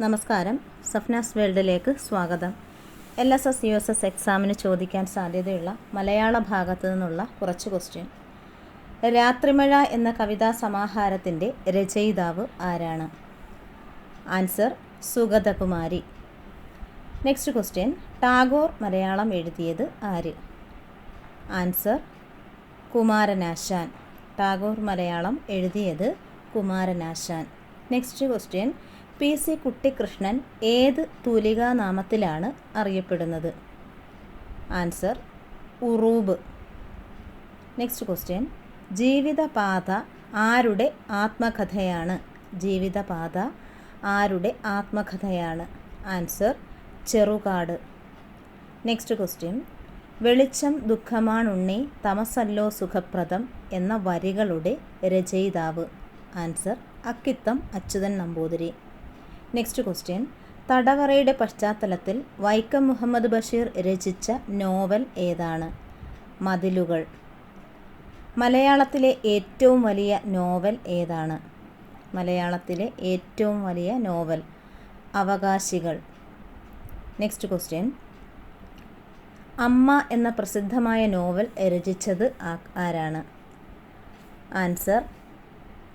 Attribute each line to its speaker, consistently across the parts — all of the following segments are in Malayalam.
Speaker 1: നമസ്കാരം. സഫ്നാസ് വേൾഡിലേക്ക് സ്വാഗതം. L S S U S S എക്സാമിന് ചോദിക്കാൻ സാധ്യതയുള്ള മലയാള ഭാഗത്തു നിന്നുള്ള കുറച്ച് ക്വസ്റ്റ്യൻ രാത്രിമഴ എന്ന കവിതാ സമാഹാരത്തിന്റെ രചയിതാവ് ആരാണ്? Answer Sugathakumari. Next question Tagore Malayalam എഴുതിയത് ആര്? ആൻസർ കുമാരനാശാൻ. ടാഗോർ മലയാളം എഴുതിയത് Kumaranasan. Next question P C Kuttikrishnan ഏത് തൂലികാനാമത്തിലാണ് അറിയപ്പെടുന്നത്? Answer Uroob. Next question Jeevithapatha ആരുടെ ആത്മകഥയാണ്? ജീവിതപാത ആരുടെ ആത്മകഥയാണ്? ആൻസർ ചെറുകാട്. നെക്സ്റ്റ് ക്വസ്റ്റ്യൻ വെളിച്ചം ദുഃഖമാണുണ്ണി തമസല്ലോ സുഖപ്രദം എന്ന വരികളുടെ രചയിതാവ്. Answer Akkitham Achuthan Namboothiri. Next question തടവറയുടെ പശ്ചാത്തലത്തിൽ വൈക്കം മുഹമ്മദ് ബഷീർ രചിച്ച നോവൽ ഏതാണ്? മതിലുകൾ. മലയാളത്തിലെ ഏറ്റവും വലിയ നോവൽ ഏതാണ്? മലയാളത്തിലെ ഏറ്റവും വലിയ നോവൽ. അവകാശികൾ. നെക്സ്റ്റ് ക്വസ്റ്റ്യൻ അമ്മ എന്ന പ്രസിദ്ധമായ നോവൽ രചിച്ചത് ആരാണ്? Answer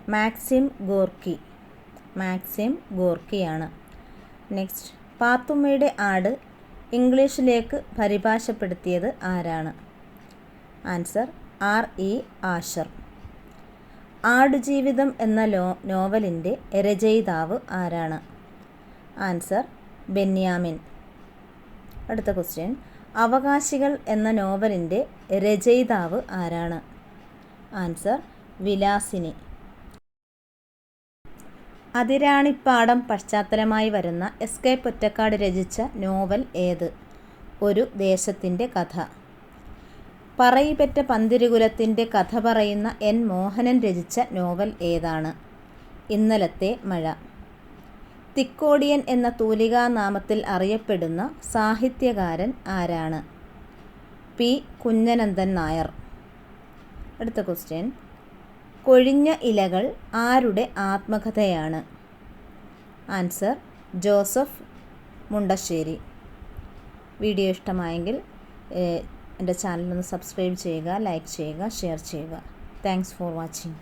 Speaker 1: Maxim Gorky. മാക്സിം ഗോർക്കിയാണ്. നെക്സ്റ്റ് പാത്തുമ്മയുടെ ആട് ഇംഗ്ലീഷിലേക്ക് പരിഭാഷപ്പെടുത്തിയത് ആരാണ്? Answer R E Asher Aadujeevitham എന്ന ലോ നോവലിന്റെ രചയിതാവ് ആരാണ്? ആൻസർ ബെന്യാമിൻ. അടുത്ത ക്വസ്റ്റ്യൻ അവകാശികൾ എന്ന നോവലിന്റെ രചയിതാവ് ആരാണ്? ആൻസർ വിലാസിനി. അതിരാണിപ്പാടം പശ്ചാത്തലമായി വരുന്ന എസ് കെ പൊറ്റക്കാട് രചിച്ച നോവൽ ഏത്? ഒരു ദേശത്തിന്റെ കഥ. പറയിപ്പറ്റ പന്തിരുകുലത്തിന്റെ കഥ പറയുന്ന എൻ മോഹനൻ രചിച്ച നോവൽ ഏതാണ്? ഇന്നലത്തെ മഴ. തിക്കോടിയൻ എന്ന തൂലികാനാമത്തിൽ അറിയപ്പെടുന്ന സാഹിത്യകാരൻ ആരാണ്? പി കുഞ്ഞനന്ദൻ നായർ. അടുത്ത ക്വസ്റ്റ്യൻ കൊഴിഞ്ഞ ഇലകൾ ആരുടെ ആത്മകഥയാണ്? ആൻസർ ജോസഫ് മുണ്ടശ്ശേരി. വീഡിയോ ഇഷ്ടമായെങ്കിൽ എന്റെ ചാനലൊന്ന് സബ്സ്ക്രൈബ് ചെയ്യുക ലൈക്ക് ചെയ്യുക ഷെയർ ചെയ്യുക. Thanks for watching.